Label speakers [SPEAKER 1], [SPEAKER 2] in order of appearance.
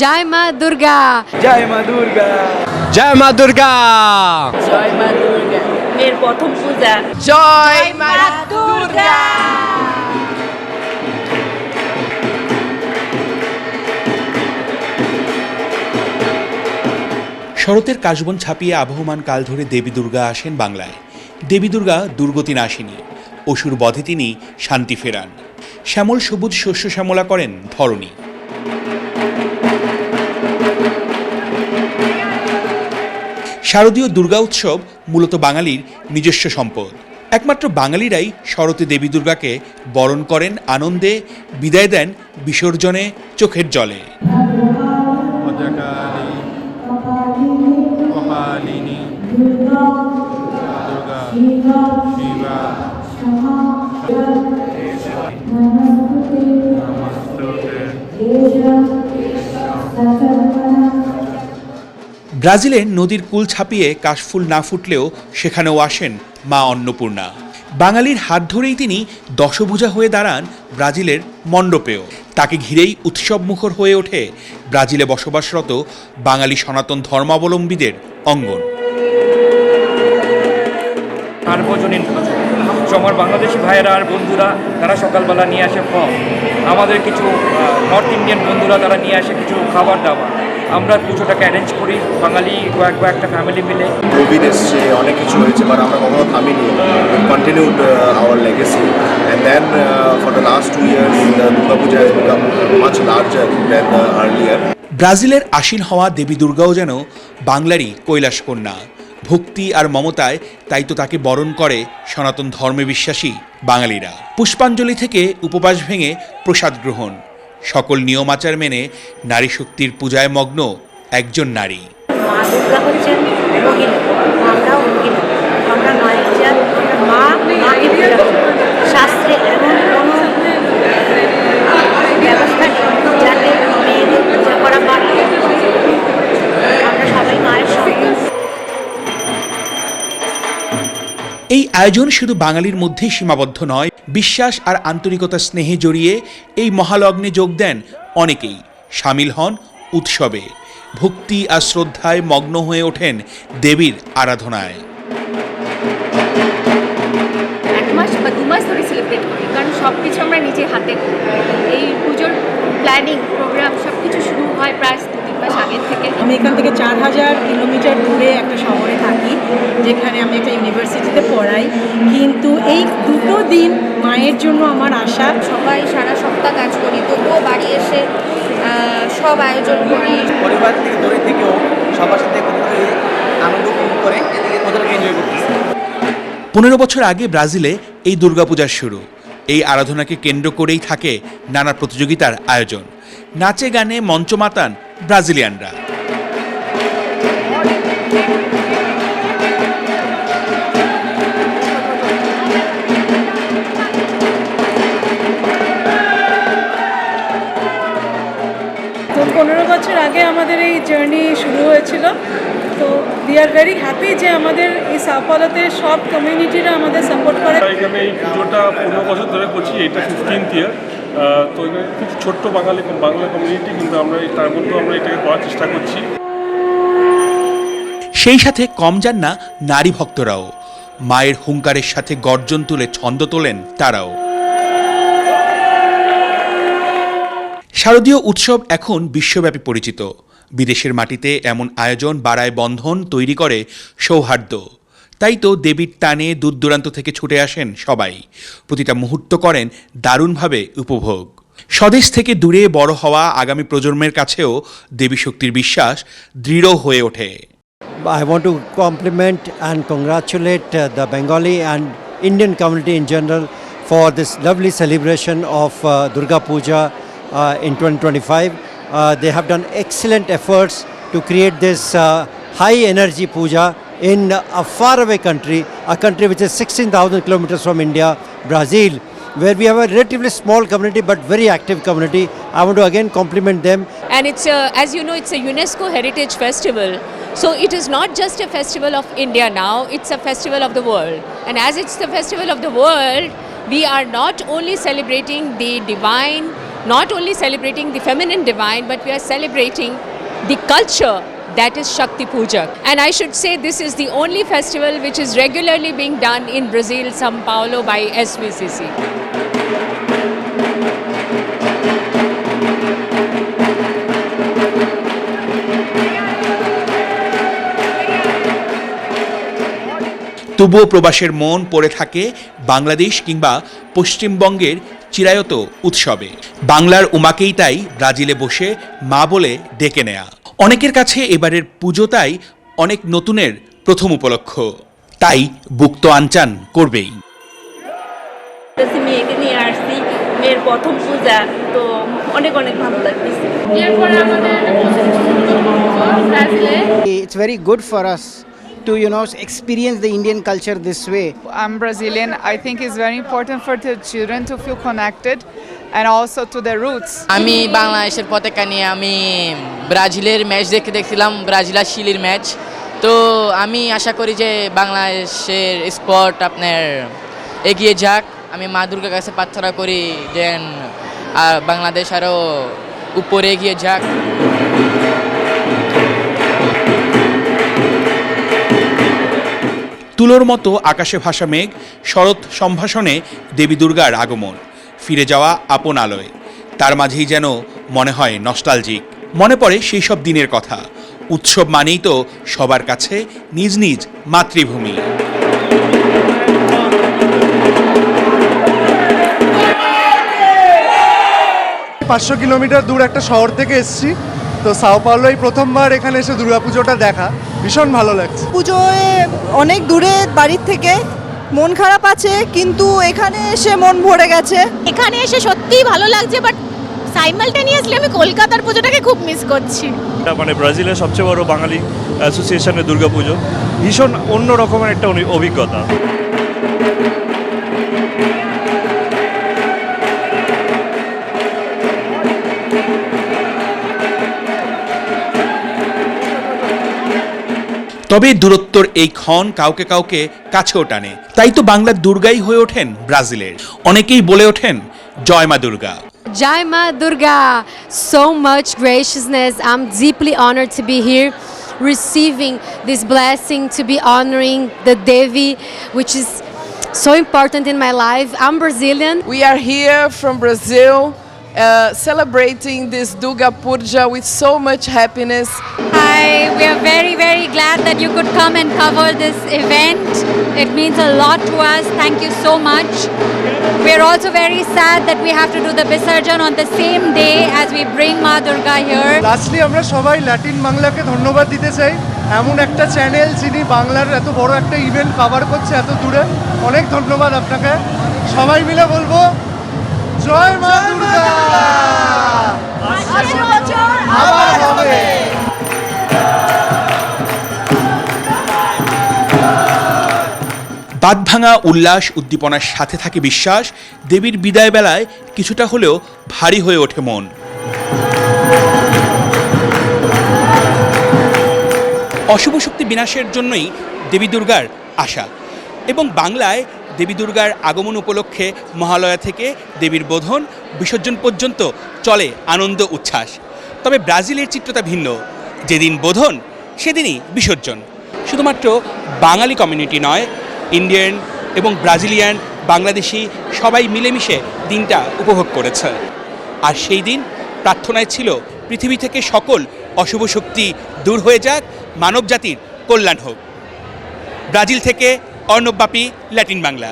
[SPEAKER 1] জয় মা দুর্গা
[SPEAKER 2] জয় মা দুর্গা
[SPEAKER 3] জয় মা দুর্গা
[SPEAKER 4] জয় মা দুর্গা মেয়ের প্রথম পূজা।
[SPEAKER 2] জয়
[SPEAKER 4] মা দুর্গা
[SPEAKER 5] শরতের কাশবন ছাপিয়ে আবহমান কাল ধরে দেবী দুর্গা আসেন বাংলায়। দেবী দুর্গা দুর্গতি নাশিনী অসুর বধে তিনি শান্তি ফেরান। শ্যামল সবুজ শস্য শ্যামলা করেন ধরণী শারদীয় দুর্গা উৎসব মূলত বাঙালির নিজস্ব সম্পদ। একমাত্র বাঙালিরাই শরতে দেবী দুর্গাকে বরণ করেন আনন্দে, বিদায় দেন বিসর্জনে চোখের জলে।
[SPEAKER 6] শিবা।
[SPEAKER 5] ব্রাজিলের নদীর কুল ছাপিয়ে কাশফুল না ফুটলেও সেখানেও আসেন মা অন্নপূর্ণা। বাঙালির হাত ধরেই তিনি দশভুজা হয়ে দাঁড়ান ব্রাজিলের মণ্ডপেও। তাকে ঘিরেই উৎসবমুখর হয়ে ওঠে ব্রাজিলে বসবাসরত বাঙালি সনাতন ধর্মাবলম্বীদের অঙ্গন।
[SPEAKER 2] আমার বাংলাদেশি ভাইয়েরা আর বন্ধুরা, তারা সকালবেলা নিয়ে আসে ফল। আমাদের কিছু নর্থ ইন্ডিয়ান বন্ধুরা তারা নিয়ে আসে কিছু খাবার দাবার। আমরা পুজোটাকে অ্যারেঞ্জ করি বাঙালি কয়েক কয়েকটা ফ্যামিলি মিলে।
[SPEAKER 7] কোভিড এসছে অনেক কিছু হয়েছে বাট আমরা কখনো থামিনি। Continued our legacy and then for the last two years Durga Puja has become much larger than earlier
[SPEAKER 5] ব্রাজিলের আসীন হওয়া দেবী দুর্গাও যেন বাংলারই কৈলাস কন্যা। ভক্তি আর মমতায় তাই তো তাকে বরণ করে সনাতন ধর্মে বিশ্বাসী বাঙালিরা। পুষ্পাঞ্জলি থেকে উপবাস ভেঙে প্রসাদ গ্রহণ। সকল নিয়মাচার মেনে নারী শক্তির পূজায় মগ্ন একজন নারী। এই আয়োজন শুধু বাঙালির মধ্যেই সীমাবদ্ধ নয় বিশ্বাস আর আন্তরিকতা স্নেহে জড়িয়ে এই মহালগ্নে যোগ দেন অনেকেই। সামিল হন উৎসবে। ভক্তি আর শ্রদ্ধায় মগ্ন হয়ে ওঠেন দেবীর আরাধনায়।
[SPEAKER 1] এক মাস বা দু মাস ধরে সেলিব্রেট করি, কারণ সব কিছু আমরা নিজে হাতে এই পুজোর প্ল্যানিং প্রোগ্রাম সব কিছু শুরু হয় প্রায় মাস আগের থেকে
[SPEAKER 8] আমি এখান থেকে চার হাজার কিলোমিটার দূরে একটা শহরে থাকি যেখানে আমি একটা ইউনিভার্সিটিতে পড়াই। কিন্তু এই দুটো দিন মায়ের জন্য আমার আশা।
[SPEAKER 1] সবাই সারা সপ্তাহ কাজ করি তবুও বাড়ি এসে সব আয়োজন করি।
[SPEAKER 2] পরিবার থেকে দূরে থেকেও সবার সাথে আনন্দ করে ওদেরকে এনজয় করতেছি
[SPEAKER 5] পনেরো বছর আগে ব্রাজিলে এই দুর্গাপূজার শুরু। এই আরাধনাকে কেন্দ্র করেই থাকে নানা প্রতিযোগিতার আয়োজন। নাচে গানে মঞ্চ মাতান ব্রাজিলিয়ানরা।
[SPEAKER 8] তো পনেরো বছর আগে আমাদের এই জার্নি শুরু হয়েছিল। তো উই আর ভেরি হ্যাপি যে আমাদের এই সাফলতে সব কমিউনিটিরা আমাদের সাপোর্ট করে।
[SPEAKER 6] এখানে এই পুজোটা পনেরো বছর ধরে করছি এটা ফিফটিন্থ ইয়ার তো খুব ছোট্ট বাঙালি বাংলা কমিউনিটি কিন্তু আমরা তার মধ্যেও আমরা এটাকে করার চেষ্টা করছি।
[SPEAKER 5] সেই সাথে কম যান না নারী ভক্তরাও। মায়ের হুঙ্কারের সাথে গর্জন তুলে ছন্দ তোলেন তারাও। শারদীয় উৎসব এখন বিশ্বব্যাপী পরিচিত। বিদেশের মাটিতে এমন আয়োজন বাড়ায় বন্ধন তৈরি করে সৌহার্দ্য। তাই তো দেবীর টানে দূর থেকে ছুটে আসেন সবাই। প্রতিটা মুহূর্ত করেন দারুণভাবে উপভোগ। স্বদেশ থেকে দূরে বড় হওয়া আগামী প্রজন্মের কাছেও দেবী শক্তির বিশ্বাস দৃঢ় হয়ে ওঠে।
[SPEAKER 9] I want to compliment and congratulate the Bengali and Indian community in general for this lovely celebration of Durga Puja in twenty twenty five they have done excellent efforts to create this high energy puja in a faraway country, a country which is 16,000 kilometers from India, Brazil, where we have a relatively small community but very active community. I want to again compliment them.
[SPEAKER 10] And it's a, as you know it's a UNESCO heritage festival. So it is not just a festival of India now it's a festival of the world. And as it's the festival of the world we are not only celebrating the divine not only celebrating the feminine divine, but we are celebrating the culture that is Shakti Puja. And I should say this is the only festival which is regularly being done in Brazil, Sao Paulo by SVCC.
[SPEAKER 5] তবুও প্রবাসের মন পড়ে থাকে বাংলাদেশ কিংবা পশ্চিমবঙ্গের চিরায়ত উৎসবে বাংলার উমাকেই তাই ব্রাজিলে বসে মা বলে ডেকে নেয়া অনেকের কাছে এবারের পুজো তাই অনেক নতুনের প্রথম উপলক্ষ তাই বুক্ত আনচান করবেই
[SPEAKER 3] মেয়েকে নিয়ে আসছি মেয়ের প্রথম পূজা তো অনেক অনেক ভালো লাগতেছে
[SPEAKER 1] এরপরে আমাদের ব্রাজিলে
[SPEAKER 11] It's very good for us to you know experience the Indian culture this way.
[SPEAKER 12] I'm Brazilian. I think it's very important for the children to feel connected and also to their roots.
[SPEAKER 13] আমি বাংলাদেশের পতাকা নিয়ে আমি ব্রাজিলের match দেখতে দেখছিলাম Brazil আর চিলির match তো আমি আশা করি যে বাংলাদেশের স্পট আপনার এগিয়ে যাক। আমি মা দুর্গার কাছে প্রার্থনা করি যেন আর বাংলাদেশ আরও উপরে এগিয়ে যাক।
[SPEAKER 5] তুলোর মতো আকাশে ভাসা মেঘ শরৎ সম্ভাষণে দেবী দুর্গার আগমন। ফিরে যাওয়া আপন আলোয়। তার মাঝেই যেন মনে হয় নস্টালজিক মনে পড়ে সেই সব দিনের কথা। উৎসব মানেই তো সবার কাছে নিজ নিজ মাতৃভূমি।
[SPEAKER 14] পাঁচশো কিলোমিটার দূর একটা শহর থেকে এসেছি। তো সাও পাওলোই প্রথমবার এখানে এসে দুর্গাপুজোটা দেখা। ভীষণ ভালো লাগছে।
[SPEAKER 8] পুজোয় অনেক দূরে বাড়ির থেকে মন খারাপ আছে কিন্তু এখানে এসে মন ভরে গেছে।
[SPEAKER 1] এখানে এসে সত্যিই ভালো লাগছে বাট সাইমালটেনিয়াসলি আমি কলকাতার পুজোটাকে খুব মিস করছি।
[SPEAKER 6] এটা মানে ব্রাজিলের সবচেয়ে বড় বাঙালি অ্যাসোসিয়েশনের দুর্গাপুজো। ভীষণ অন্য রকমের একটা অভিজ্ঞতা।
[SPEAKER 5] তবে দূরত্বর এই ক্ষণ কাউকে কাউকে কাছেও টানে। তাই তো বাংলার দুর্গাই হয়ে ওঠেন ব্রাজিলের। অনেকেই বলে ওঠেন জয় মা দুর্গা।
[SPEAKER 10] জয় Ma Durga. So much graceness I am deeply honour to be here receiving this blessing to be honouring the Devi which is so important in my life I
[SPEAKER 12] am Brazilian we are here from Brazil uh, celebrating this Duga Purja with so much happiness.
[SPEAKER 10] Hi, we are very, very glad that you could come and cover this event. It means a lot to us. Thank you so much. We're also very sad that we have to do the Visarjan on the same day as we bring Ma Durga here.
[SPEAKER 14] Lastly আমরা সবাই Latin বাংলাকে ধন্যবাদ দিতে চাই এমন একটা channel যিনি বাংলার এত বড় একটা ইভেন্ট কভার করছে এত দূরে অনেক ধন্যবাদ আপনাকে সবাই মিলে বলব জয় মা দুর্গা। আবার হবে।
[SPEAKER 5] বাঁধভাঙা উল্লাস উদ্দীপনার সাথে থাকে বিশ্বাস দেবীর বিদায় বেলায় কিছুটা হলেও ভারী হয়ে ওঠে মন। অশুভ শক্তি বিনাশের জন্যই দেবী দুর্গার আশা। এবং বাংলায় দেবী দুর্গার আগমন উপলক্ষে মহালয়া থেকে দেবীর বোধন বিসর্জন পর্যন্ত চলে আনন্দ উচ্ছ্বাস। তবে ব্রাজিলের চিত্রতা ভিন্ন। যেদিন বোধন, সেদিনই বিসর্জন। শুধুমাত্র বাঙালি কমিউনিটি নয় ইন্ডিয়ান এবং ব্রাজিলিয়ান বাংলাদেশি সবাই মিলেমিশে দিনটা উপভোগ করেছে। আর সেই দিন প্রার্থনায় ছিল পৃথিবী থেকে সকল অশুভ শক্তি দূর হয়ে যাক মানব জাতির কল্যাণ হোক। ব্রাজিল থেকে অর্ণব বাপি ল্যাটিন বাংলা।